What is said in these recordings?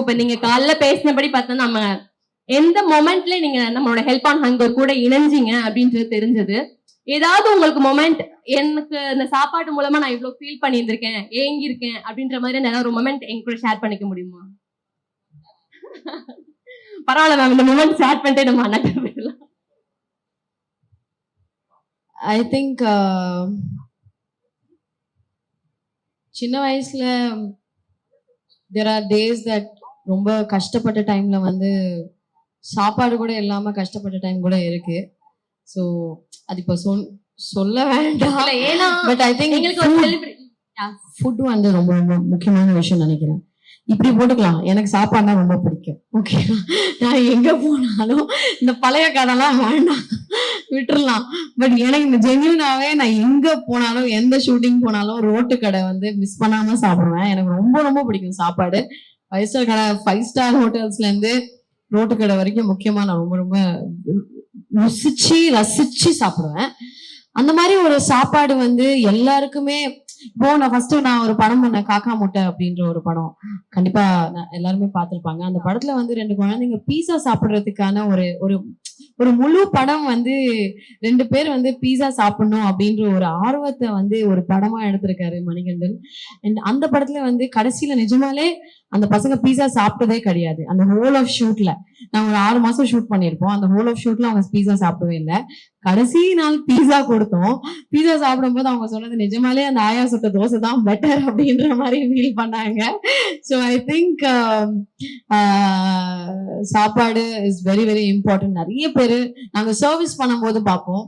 இப்ப நீங்க காலைல பேசினபடி பார்த்தா நம்ம எந்த மொமெண்ட்ல நீங்க நம்மளோட ஹெல்ப் ஆன் ஹங்கர் கூட இணைஞ்சிங்க அப்படின்றது தெரிஞ்சது. ஏதாவது உங்களுக்கு மொமெண்ட் எனக்கு இந்த சாப்பாடு மூலமா நான் இவ்வளவு ஃபீல் பண்ணியிருந்திருக்கேன் ஏங்கி இருக்கேன் அப்படின்ற மாதிரி ஏதாவது ஒரு மொமெண்ட் எங்க கூட ஷேர் பண்ணிக்க முடியுமா? பரவாயில்ல மேம் இந்த மொமெண்ட் ஷேர் பண்ணிட்டு நம்ம அண்ணா போயிடலாம். ஐ திங்க் சின்ன வயசுல தெர் ஆர் டேஸ் தட் ரொம்ப கஷ்டப்பட்ட டைம்ல வந்து சாப்பாடு கூட இல்லாம கஷ்டப்பட்ட டைம் கூட இருக்கு. ஸோ அது இப்போ சொல் சொல்ல வேண்டாம். ஏன்னா பட் ஐ திங்க் எங்களுக்கு ஃபுட் வந்து ரொம்ப ரொம்ப முக்கியமான விஷயம் நினைக்கிறேன். இப்படி போட்டுக்கலாம். எனக்கு சாப்பாடுனா ரொம்ப பிடிக்கும். ஓகே நான் எங்க போனாலும் இந்த பழைய கதைலாம் வேண்டாம். விட்டுறலாம். பட் எனக்கு இந்த ஜென்யூனாவே நான் எங்க போனாலும் எந்த ஷூட்டிங் போனாலும் ரோட்டு கடை வந்து மிஸ் பண்ணாம சாப்பிடுவேன். எனக்கு ரொம்ப ரொம்ப பிடிக்கும் சாப்பாடு. ஃபைவ் ஸ்டார் கடை ஃபைவ் ஸ்டார் ஹோட்டல்ஸ்ல இருந்து ரோட்டு கடை வரைக்கும் முக்கியமா நான் ரொம்ப ரொம்ப ருசிச்சு ரசிச்சு சாப்பிடுவேன். அந்த மாதிரி ஒரு சாப்பாடு வந்து எல்லாருக்குமே இப்போ நான் ஃபர்ஸ்ட் நான் ஒரு படம் பண்ண காக்கா முட்டை அப்படின்ற ஒரு படம். கண்டிப்பா நான் எல்லாருமே பார்த்திருப்பாங்க. அந்த படத்துல வந்து ரெண்டு குழந்தைங்க பீஸா சாப்பிடுறதுக்கான ஒரு ஒரு ஒரு முழு படம் வந்து ரெண்டு பேர் வந்து பீஸா சாப்பிடணும் அப்படின்ற ஒரு ஆர்வத்தை வந்து ஒரு படமா எடுத்திருக்காரு மணிகண்டன். அண்ட் அந்த படத்துல வந்து கடைசியில நிஜமாலே அந்த பசங்க பீஸா சாப்பிட்டதே கிடையாது. அந்த ஹோல் ஆஃப் ஷூட்ல நாங்க ஒரு ஆறு மாசம் ஷூட் பண்ணியிருப்போம். அந்த ஹோல் ஆஃப் ஷூட்ல அவங்க பீஸா சாப்பிடவே இல்லை. கடைசி நாள் பீஸா கொடுத்தோம். பீஸா சாப்பிடும்போது அவங்க சொன்னது நிஜமாலே அந்த ஆயா சுட்ட தோசை தான் பெட்டர் அப்படின்ற மாதிரி ஃபீல் பண்ணாங்க. ஸோ ஐ திங்க் சாப்பாடு இஸ் வெரி வெரி இம்பார்ட்டன்ட் நிறைய பேர் நாங்கள் சர்வீஸ் பண்ணும்போது பார்ப்போம்.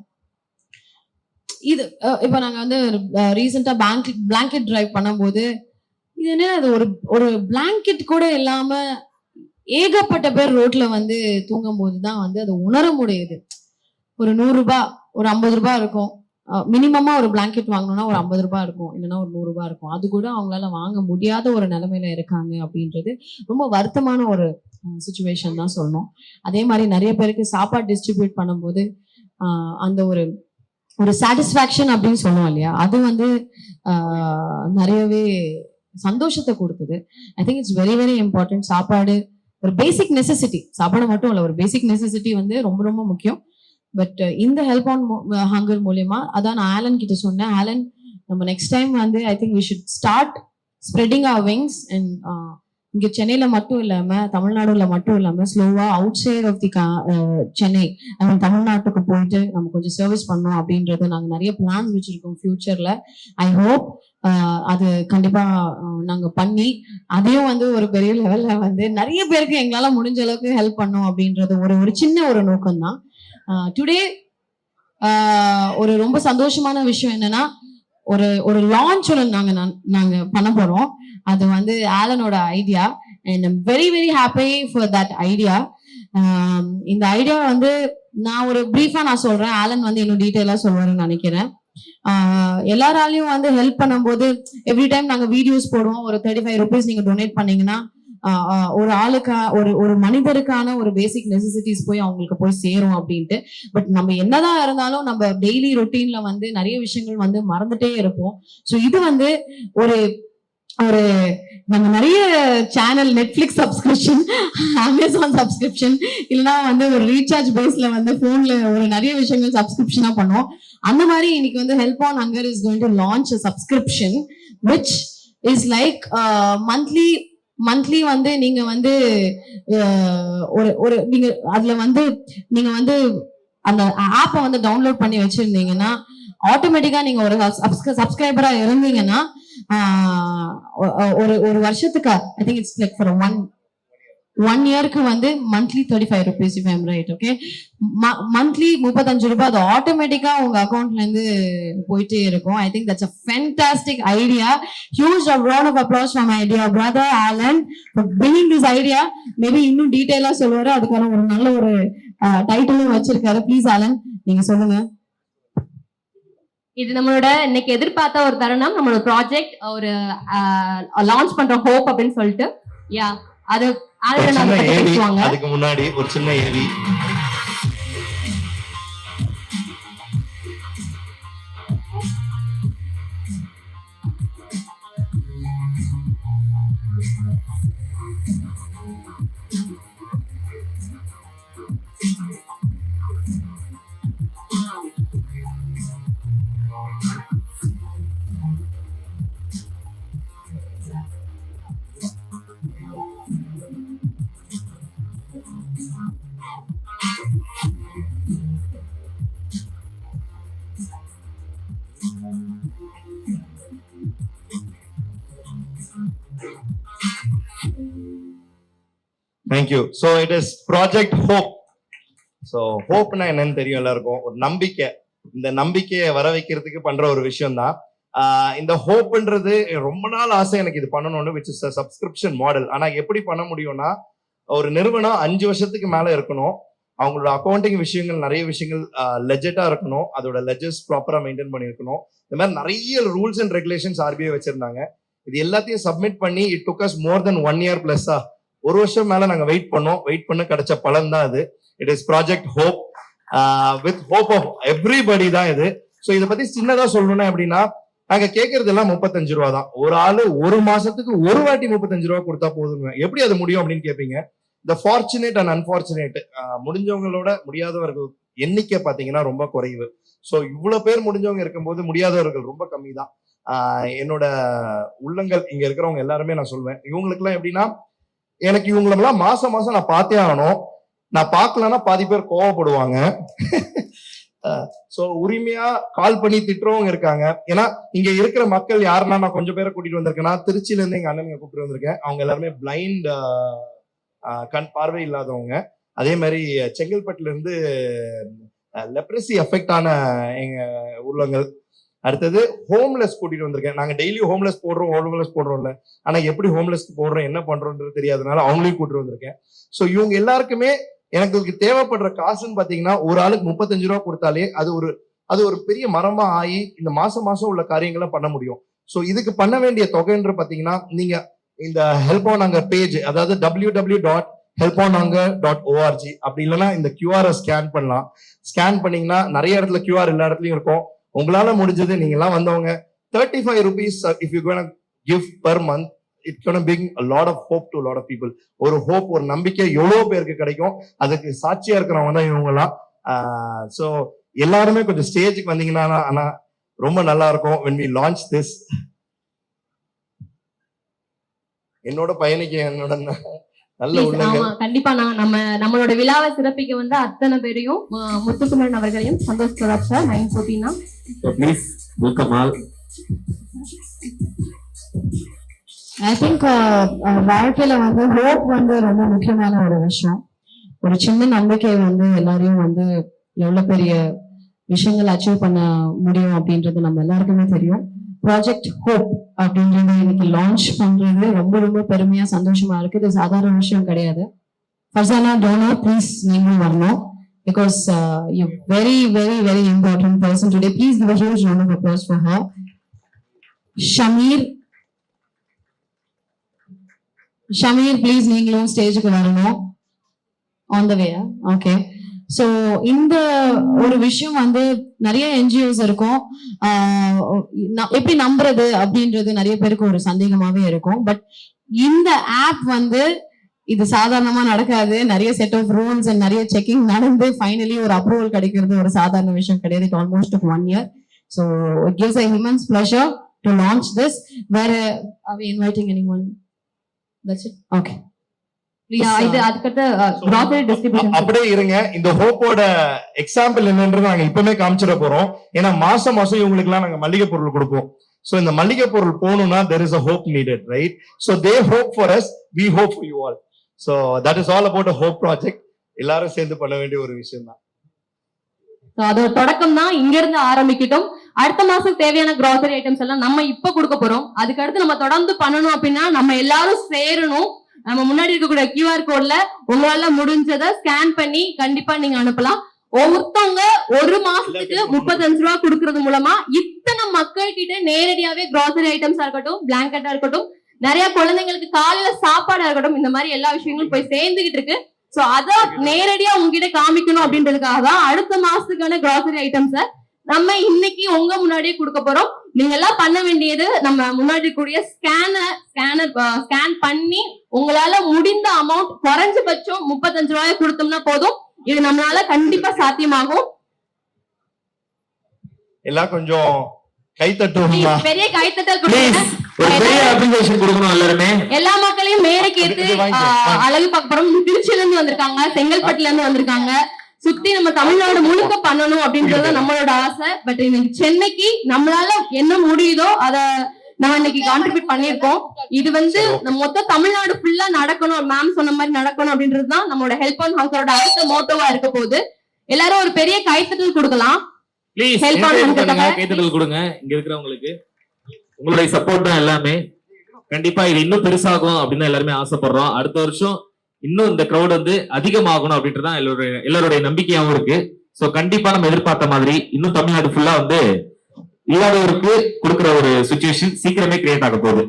இது இப்போ நாங்கள் வந்து ரீசெண்டாக பேங்க் பிளாங்கெட் ட்ரைவ் பண்ணும்போது இது என்ன அது ஒரு ஒரு பிளாங்கெட் கூட இல்லாம ஏகப்பட்ட பேர் ரோட்ல வந்து தூங்கும் போதுதான் வந்து அது உணர முடியுது ஒரு நூறு ரூபாய் ஒரு ஐம்பது ரூபாய் இருக்கும். மினிமமா ஒரு பிளாங்கெட் வாங்கணும்னா ஒரு ஐம்பது ரூபாய் இருக்கும். இல்லைன்னா ஒரு நூறு ரூபாய் இருக்கும். அது கூட அவங்களால வாங்க முடியாத ஒரு நிலைமையில இருக்காங்க அப்படின்றது ரொம்ப வருத்தமான ஒரு சுச்சுவேஷன் தான் சொல்லணும். அதே மாதிரி நிறைய பேருக்கு சாப்பாடு டிஸ்ட்ரிபியூட் பண்ணும்போது அந்த ஒரு ஒரு சாட்டிஸ்ஃபேக்ஷன் அப்படின்னு சொல்லுவோம் இல்லையா? அது வந்து நிறையவே சந்தோஷத்தை கொடுத்தது. I think it's very very important சாப்பாடு ஒரு பேசிக் நெசசிட்டி சாப்பாடு மட்டும் இல்ல ஒரு பேசிக் நெசசிட்டி வந்து ரொம்ப ரொம்ப முக்கியம். பட் uh, இந்த ஹெல்ப் ஆன் ஹங்கர் மூலியமா அதான் நான் ஆலன் கிட்ட சொன்னேன். ஆலன் நம்ம நெக்ஸ்ட் டைம் வந்து I think we should start spreading our wings and இங்கே சென்னையில் மட்டும் இல்லாம தமிழ்நாடுல மட்டும் இல்லாம ஸ்லோவா outside of the Chennai நம்ம தமிழ்நாட்டுக்கு போயிட்டு நம்ம கொஞ்சம் சர்வீஸ் பண்ணோம் அப்படின்றது நாங்க நிறைய பிளான்ஸ் வச்சுருக்கோம் ஃபியூச்சரில் ஐ ஹோப் அது கண்டிப்பா நாங்க பண்ணி அதையும் வந்து ஒரு பெரிய லெவல்ல வந்து நிறைய பேருக்கு எங்களால முடிஞ்ச அளவுக்கு ஹெல்ப் பண்ணோம் அப்படின்றது ஒரு ஒரு சின்ன ஒரு நோக்கம் தான் டுடே ஒரு ரொம்ப சந்தோஷமான விஷயம் என்னன்னா ஒரு ஒரு லான்ச் ஒன்று நாங்க நாங்க பண்ண போறோம். அது வந்து ஆலனோட idea and very very happy for that idea இந்த ஐடியா வந்து நான் ஒரு ப்ரீஃபா நான் சொல்றேன். ஆலன் வந்து இன்னும் டீட்டெயிலா சொல்லுவாருன்னு நினைக்கிறேன். எல்லாராலையும் வந்து ஹெல்ப் பண்ணும்போது எவ்ரி டைம் நாங்க வீடியோஸ் போடுவோம் ஒரு தேர்ட்டி ஃபைவ் ருபீஸ் நீங்க டொனேட் பண்ணீங்கன்னா ஒரு ஆளுக்கா ஒரு ஒரு மனிதருக்கான ஒரு பேசிக் நெசசிட்டிஸ் போய் அவங்களுக்கு போய் சேரும் அப்படின்ட்டு. பட் நம்ம என்னதான் இருந்தாலும் நம்ம டெய்லி ரொட்டீன்ல வந்து நிறைய விஷயங்கள் வந்து மறந்துட்டே இருப்போம். ஸோ இது வந்து ஒரு ஒரு நம்ம நிறைய channel Netflix subscription Amazon subscription இல்லைன்னா வந்து ஒரு ரீசார்ஜ் பேஸ்ல வந்து போன்ல ஒரு நிறைய விஷயங்கள் சப்ஸ்கிரிப்ஷனா பண்ணுவோம். அந்த மாதிரி இன்னைக்கு வந்து help on hunger is going to launch subscription which is like monthly monthly வந்து நீங்க வந்து uh, ஒரு ஒரு நீங்க அதுல வந்து நீங்க வந்து அந்த ஆப்பை வந்து டவுன்லோட் பண்ணி வச்சிருந்தீங்கன்னா ஆட்டோமேட்டிக்கா நீங்க ஒரு சப்ஸ்கிரைபரா இருந்தீங்கன்னா ஒரு ஒரு வருஷத்துக்கு I think it's like for one one இயருக்கு வந்து monthly thirty five rupees if I'm right okay monthly முப்பத்தஞ்சு ரூபாய் அது ஆட்டோமேட்டிக்கா உங்க அக்கௌண்ட்ல இருந்து போயிட்டே இருக்கும். I think that's a fantastic idea huge round of approach for my idea brother Alan billing this idea maybe இன்னும் டீட்டெயிலா சொல்லுவாரு. அதுக்கான ஒரு நல்ல ஒரு டைட்டிலும் வச்சிருக்காரு. ப்ளீஸ் ஆலன் நீங்க சொல்லுங்க. இது நம்மளோட இன்னைக்கு எதிர்பார்த்த ஒரு தருணம் நம்மளோட ப்ராஜெக்ட் ஒரு லான்ச் பண்ற ஹோப் அப்படின்னு சொல்லிட்டு. யா அது அதுக்கு முன்னாடி ஒரு சின்ன AV. Thank you so it is project hope so ஹோப்னா என்னன்னு தெரியும் எல்லாருக்கும். ஒரு நம்பிக்கை. இந்த நம்பிக்கையை வர வைக்கிறதுக்கு பண்ற ஒரு விஷயம் தான் இந்த ஹோப்ன்றது ரொம்ப நாள் ஆசை எனக்கு இது பண்ணணும்னு விச் இஸ் சப்ஸ்கிரிப்ஷன் மாடல் ஆனா எப்படி பண்ண முடியும்னா ஒரு நிறுவனம் அஞ்சு வருஷத்துக்கு மேல இருக்கணும். அவங்களோட அக்கௌண்டிங் விஷயங்கள் நிறைய விஷயங்கள் லெஜெட்டா இருக்கணும். அதோட லெஜஸ் ப்ராப்பரா மெயின்டைன் பண்ணியிருக்கணும். இந்த மாதிரி நிறைய ரூல்ஸ் அண்ட் ரெகுலேஷன்ஸ் ஆர்பிஐ வச்சிருந்தாங்க. இது எல்லாத்தையும் சப்மிட் பண்ணி it took us more than one year பிளஸ்ஸா ஒரு வருஷம் மேல நாங்க வெயிட் பண்ணோம். வெயிட் பண்ண கிடைச்ச பலன் தான் இது. It is project hope with hope of everybody தான் இது. ஸோ இதை பத்தி சின்னதா சொல்லணும்னா எப்படின்னா நாங்க கேட்கறது எல்லாம் முப்பத்தஞ்சு ரூபா தான். ஒரு ஆளு ஒரு மாசத்துக்கு ஒரு வாட்டி முப்பத்தஞ்சு ரூபா கொடுத்தா போதுங்க எப்படி அது முடியும் அப்படின்னு கேட்பீங்க இந்த ஃபார்ச்சுனேட் அண்ட் அன்பார்ச்சுனேட் முடிஞ்சவங்களோட முடியாதவர்கள் எண்ணிக்கை பாத்தீங்கன்னா ரொம்ப குறைவு. ஸோ இவ்வளவு பேர் முடிஞ்சவங்க இருக்கும்போது முடியாதவர்கள் ரொம்ப கம்மி தான். என்னோட உள்ளங்கள் இங்க இருக்கிறவங்க எல்லாருமே நான் சொல்வேன். இவங்களுக்குலாம் எப்படின்னா எனக்கு இவங்களெல்லாம் மாசம் மாசம் நான் பார்த்தே ஆகணும். நான் பார்க்கலன்னா பாதி பேர் கோவப்படுவாங்க. ஸோ உரிமையா கால் பண்ணி திட்டுறவங்க இருக்காங்க. ஏன்னா இங்க இருக்கிற மக்கள் யாருன்னா நான் கொஞ்சம் பேரை கூட்டிட்டு வந்திருக்கேன்னா திருச்சியில இருந்து எங்க அண்ணனுங்க கூப்பிட்டு வந்திருக்கேன். அவங்க எல்லாருமே பிளைண்ட் கண் பார்வை இல்லாதவங்க. அதே மாதிரி செங்கல்பட்டுல இருந்து லெப்ரசி எஃபெக்ட் ஆன எங்க உள்ளங்கள். அடுத்தது ஹோம்லெஸ் கூட்டிட்டு வந்திருக்கேன். நாங்க டெய்லி ஹோம்லெஸ் போடுறோம் ஹோம்லெஸ் போடுறோம்ல. ஆனா எப்படி ஹோம்லெஸ் போடுறோம் என்ன பண்றோம்ன்றது தெரியாதனால அவங்களையும் கூட்டிட்டு வந்திருக்கேன். சோ இவங்க எல்லாருக்குமே எனக்கு தேவைப்படுற காசுன்னு பாத்தீங்கன்னா ஒரு ஆளுக்கு முப்பத்தஞ்சு ரூபா கொடுத்தாலே அது ஒரு அது ஒரு பெரிய மரமா ஆகி இந்த மாசம் மாசம் உள்ள காரியங்களை பண்ண முடியும். சோ இதுக்கு பண்ண வேண்டிய தொகைன்ற பாத்தீங்கன்னா நீங்க இந்த ஹெல்ப் ஆன் அங்க பேஜ் அதாவது W W dot help on அங்க டாட் ஓஆர்ஜி அப்படி இல்லைன்னா இந்த கியூஆரை ஸ்கேன் பண்ணலாம். ஸ்கேன் பண்ணீங்கன்னா நிறைய இடத்துல கியூஆர் எல்லா இடத்துலயும் இருக்கும். உங்களால முடிஞ்சது நீங்க எல்லாம் வந்தவங்க thirty five rupees if you gonna give per month it gonna bring lot of hope to lot of people ஒரு ஹோப் ஒரு நம்பிக்கை எவ்வளவு பேருக்கு கிடைக்கும் அதுக்கு சாட்சியா இருக்கிறவங்க தான் இவங்க எல்லாம் ஸோ எல்லாருமே கொஞ்சம் ஸ்டேஜுக்கு வந்தீங்கன்னா ஆனா ரொம்ப நல்லா இருக்கும். வென் வி லான்ச் திஸ் என்னோட பயணிக்க என்னோட கண்டிப்பா நான் நம்ம நம்மளோட விழாவை சிறப்பிக்க வந்து அத்தனை பேரையும் முத்துக்குமரன் அவர்களையும் சந்தோஷ் பிரதாப் சார் நைன் ஃபோர்டீனா. ஐ திங்க் வாழ்க்கையில வந்து ஹோப் வந்து ரொம்ப முக்கியமான ஒரு விஷயம். ஒரு சின்ன நம்பிக்கை வந்து எல்லாரையும் வந்து எவ்வளவு பெரிய விஷயங்கள் அச்சீவ் பண்ண முடியும் அப்படின்றது நம்ம எல்லாருக்குமே தெரியும். ப்ராஜெக்ட் ஹோப் அப்படின்றது இன்னைக்கு லான்ச் பண்றது. ரொம்ப ரொம்ப பெருமையா சந்தோஷமா இருக்கு. இது சாதாரண விஷயம் கிடையாது. ஃபர்சானா டோனா ப்ளீஸ் நீங்களும் வரணும். Because you very very very important person today please give huge round of applause for her Shameer Shameer please நீங்களும் ஸ்டேஜுக்கு வரணும். On the way okay so இந்த ஒரு விஷயம் வந்து நிறைய என்ஜிஓஸ் இருக்கும். எப்படி நம்புறது அப்படின்றது நிறைய பேருக்கு ஒரு சந்தேகமாவே இருக்கும். பட் இந்த ஆப் வந்து இது சாதாரணமா நடக்காது. நிறைய செட் ஆஃப் ரூல்ஸ் அண்ட் நிறைய செக்கிங் நடந்து ஃபைனலி ஒரு அப்ரூவல் கிடைக்கிறது ஒரு சாதாரண விஷயம் கிடையாது. It almost one year so it gives a humans pleasure to launch this வேற inviting any one that's it okay அப்படியே இருங்க. இந்த ஹோப்போட எக்ஸாம்பிள் என்னன்றது நாங்க இப்பவுமே காமிச்சிட போறோம். ஏன்னா மாசம் மாசம் இவங்களுக்கு எல்லாம் நாங்க மளிகை பொருள் கொடுப்போம். சோ இந்த மளிகை பொருள் போகணும்னா there is a hope needed right so they hope for us we hope for you all so that is all about a hope project எல்லாரும் சேர்ந்து பண்ண வேண்டிய ஒரு விஷயம் தான் அதோட தொடக்கம் தான் இங்க இருந்து ஆரம்பிக்கட்டும். அடுத்த மாசம் தேவையான கிராசரி ஐட்டம்ஸ் எல்லாம் நம்ம இப்ப கொடுக்க போறோம். அதுக்கு அடுத்து நம்ம தொடர்ந்து பண்ணணும் அப்படின்னா நம்ம எல்லாரும் சேரணும். நம்ம முன்னாடி இருக்கக்கூடிய கியூஆர் கோட்ல உங்களால முடிஞ்சதை ஸ்கேன் பண்ணி கண்டிப்பா நீங்க அனுப்பலாம். ஒவ்வொருத்தவங்க ஒரு மாசத்துக்கு முப்பத்தஞ்சு ரூபா கொடுக்கறது மூலமா இத்தனை மக்கள் கிட்ட நேரடியாவே கிராசரி ஐட்டம்ஸா இருக்கட்டும் பிளாங்கெட்டா இருக்கட்டும் நிறைய குழந்தைங்களுக்கு காலையில சாப்பாடா இருக்கட்டும் இந்த மாதிரி எல்லா விஷயங்களும் போய் சேர்ந்துகிட்டு இருக்கு. சோ அத நேரடியா உங்ககிட்ட காமிக்கணும் அப்படின்றதுக்காக தான் அடுத்த மாசத்துக்கான கிராசரி ஐட்டம்ஸ நம்ம இன்னைக்கு உங்க முன்னாடியே கொடுக்க போறோம். நீங்க எல்லாம் பண்ண வேண்டியது நம்ம முன்னாடி கூடிய ஸ்கேனர் ஸ்கேனர் ஸ்கேன் பண்ணி உங்களால முடிந்த அமௌண்ட் குறைஞ்சபட்சம் முப்பத்தஞ்சு ரூபாய் கொடுத்தோம்னா போதும். இது நம்மளால கண்டிப்பா சாத்தியமாகும். எல்லாம் கொஞ்சம் கை தட்டுவோமா Please, பெரிய கைத்தட்டல் ப்ளீஸ் கொடுங்க ஒரு பெரிய அப்ரிசியேஷன் கொடுக்கணும் எல்லாருமே. எல்லா மக்களையும் மேடைக்கு ஏத்து. அழகு பார்க்க போறோம். திருச்சியில இருந்து வந்திருக்காங்க செங்கல்பட்டுல இருந்து வந்திருக்காங்க. சுத்தி நம்ம தமிழ்நாடு முழுக்க பண்ணணும் அப்படின்றது நம்மளோட ஆசை. பட் இன்னைக்கு சென்னைக்கு நம்மளால என்ன முடியுதோ அத நம்ம இன்னைக்கு கான்ட்ரிபியூட் பண்ணிருக்கோம் இது வந்து மொத்த தமிழ்நாடு ஃபுல்லா நடக்கணும். மேம் சொன்ன மாதிரி நடக்கணும் அப்படின்றது தான் நம்மளோட ஹெல்ப் ஆன் ஹவுஸோட அடுத்த மோட்டோவா இருக்க போகுது. எல்லாரும் ஒரு பெரிய கைத்தட்டல் கொடுக்கலாம். பண்ணுங்க பண்றதுக்காக. கைத்தட்டல். கொடுங்க. இங்க இருக்கிறவங்களுக்கு. உங்களுடைய சப்போர்ட் தான் எல்லாமே. கண்டிப்பா இது இன்னும் பெருசாகும் அப்படின்னு எல்லாருமே ஆசைப்படுறோம். அடுத்த வருஷம் இன்னும் இந்த crowd வந்து அதிகமாகணும் அப்படின்ட்டு தான் எல்லாருடைய எல்லாருடைய நம்பிக்கையாவும் இருக்கு. சோ கண்டிப்பா நம்ம எதிர்பார்த்த மாதிரி இன்னும் தமிழ்நாடு ஃபுல்லா வந்து இல்லாதவருக்கு கொடுக்குற ஒரு சுச்சுவேஷன் சீக்கிரமே கிரியேட் ஆக போகுது.